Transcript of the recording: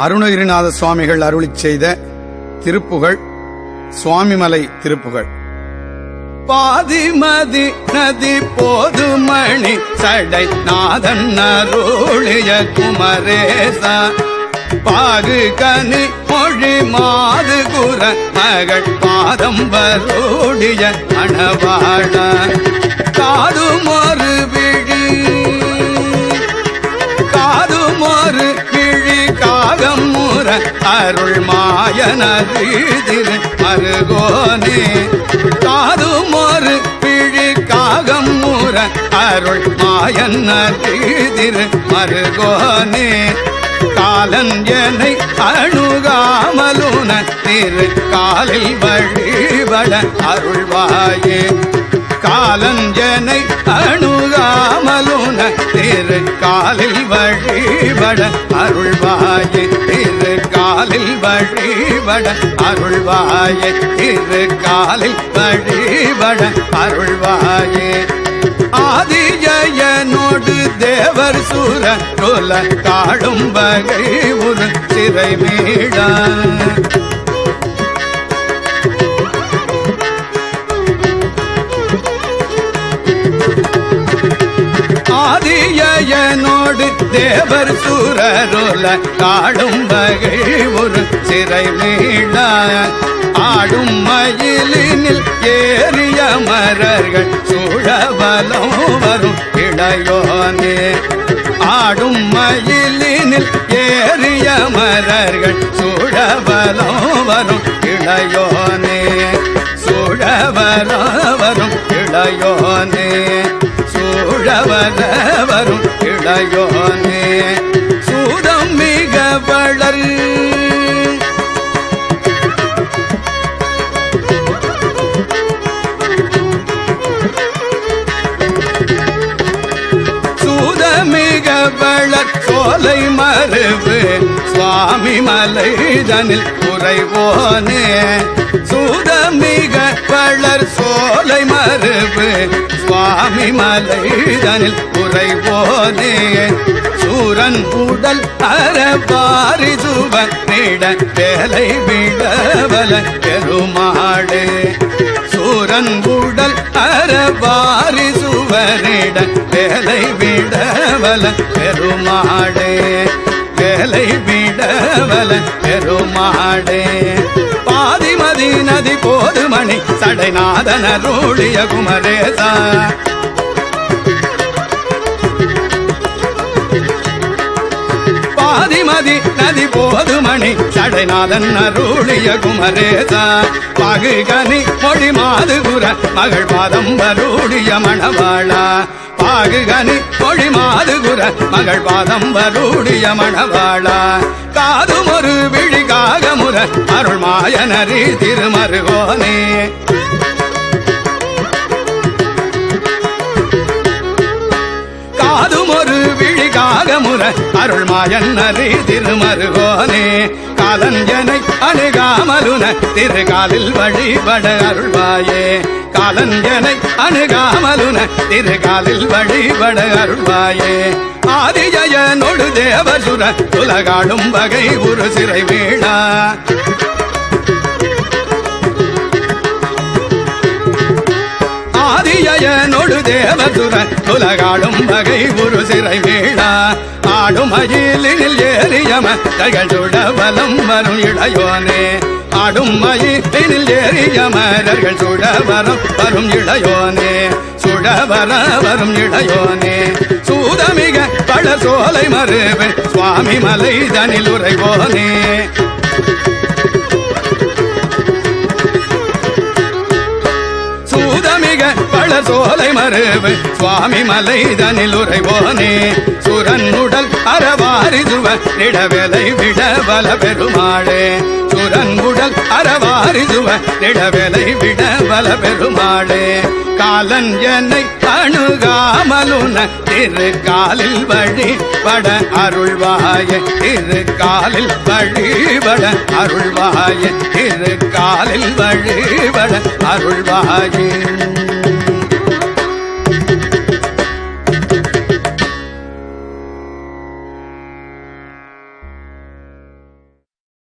அருணகிரிநாத சுவாமிகள் அருளிச் செய்த திருப்புகழ் சுவாமிமலை திருப்புகழ் பாதிமதி நதி போதுமணி சடை நாதன் அருளிய குமரேசா. பாகு கனி மொழி மாது குர மகள் பாதம் வருடிய அணவாழ காதுமொரு அருள் மாயனதிரு மருகோனே காதுமொரு விழி காகம் முற அருள் மாயனதிரு மருகோனே காலன் என்னை அணுகாமலுன திரு காலில் வழிபட அருள்வாயே. காலன் என்னை அணுகாமலுன திரு காலில் வழிபட அருள்வாயே. திரு காலில் வழிபட அருள்வாயே. திரு காலில் வழிபட அருள்வாயே. ஆதிஜயனோடு தேவர் சூர ரோல காடும் வகை ஒரு சிறை மீடா. ஆதியனோடு தேவர் சூரருள காடும் மகிழ் ஒரு சிறை மீடா ஆடும் மயிலினில் ஏறிய மரர்கள் சூழவலம் வரும் இளையோனே ஆடும் மயிலினில் ஏறிய மரர்கள் சூழவலம் வரும் இளையோனே சூழவலம் வரும் இளையோனே சூழவர வரும் இளையோனே சூதம் மிக வளர். சூதமிக வளர் சோலை மறுவு சுவாமி மலைதனில் குறைவோனே சூதமிக வளர் சோலை மறுவு சுவாமி மலை மலைதனில் குறைவோனே சூரன் உடல் அறவாரி சுவனிட வேலை விடவல பெருமாளே. சூரன் உடல் அறவாரிசுவரிட வேலை விடவல பெருமாடே வேலை விடவல பெருமாடே பாதிமதி நதி போதுமணி சடைநாதன ரூழிய குமரேசா. நதி நதி போதுமணி சடைநாதன் அருளிய குமரேசா. பகு கனி மொழி மாதுபுர மகள் பாதம் வருடிய மணவாளா. பாகு கனி மொழி மாதுபுர மகள் பாதம் வருடிய மணவாளா. காதுமொரு ஒரு விழி அருள் மாயனரி திருமருகோனே. காகமுற அருள் மாயன் நரி திருமருகோனே காலஞ்சனை அணுகாமலுன திருகாலில் வழிபட அருள்வாயே. காலஞ்சனை அணுகாமலுன திருகாலில் வழிபட அருள்வாயே. ஆதிஜய நொடு தேவசுர உலகாடும் வகை ஒரு சிறை வீணா தேவதுரன் தேவதுர உலகாடும் வகை ஒரு சிறை வீழா ஆடும் அயிலில் ஏறியம தகள் சுடவலம் வரும் இளையோனே. ஆடும் மயிலினில் ஏறியமரர்கள் சுடவரம் வரும் இளையோனே. சுடவர வரும் இளையோனே. சூதமிக பல சோலை மறுவு சுவாமி மலை தனில் உரைவோனே சோலை மறுவை சுவாமி மலை தனில் உரைவோனே சுரன் உடல் அறவாரி சுவ விட பல பெருமாளே. சுரன் உடல் அறவாரி சுவ விட பல பெருமாளே. காலன் என்னை அணுகாமலுன திரு காலில் வழிபட அருள்வாய. திரு காலில் வழிபட அருள்வாய. திரு காலில் வழிபட அருள்வாயே.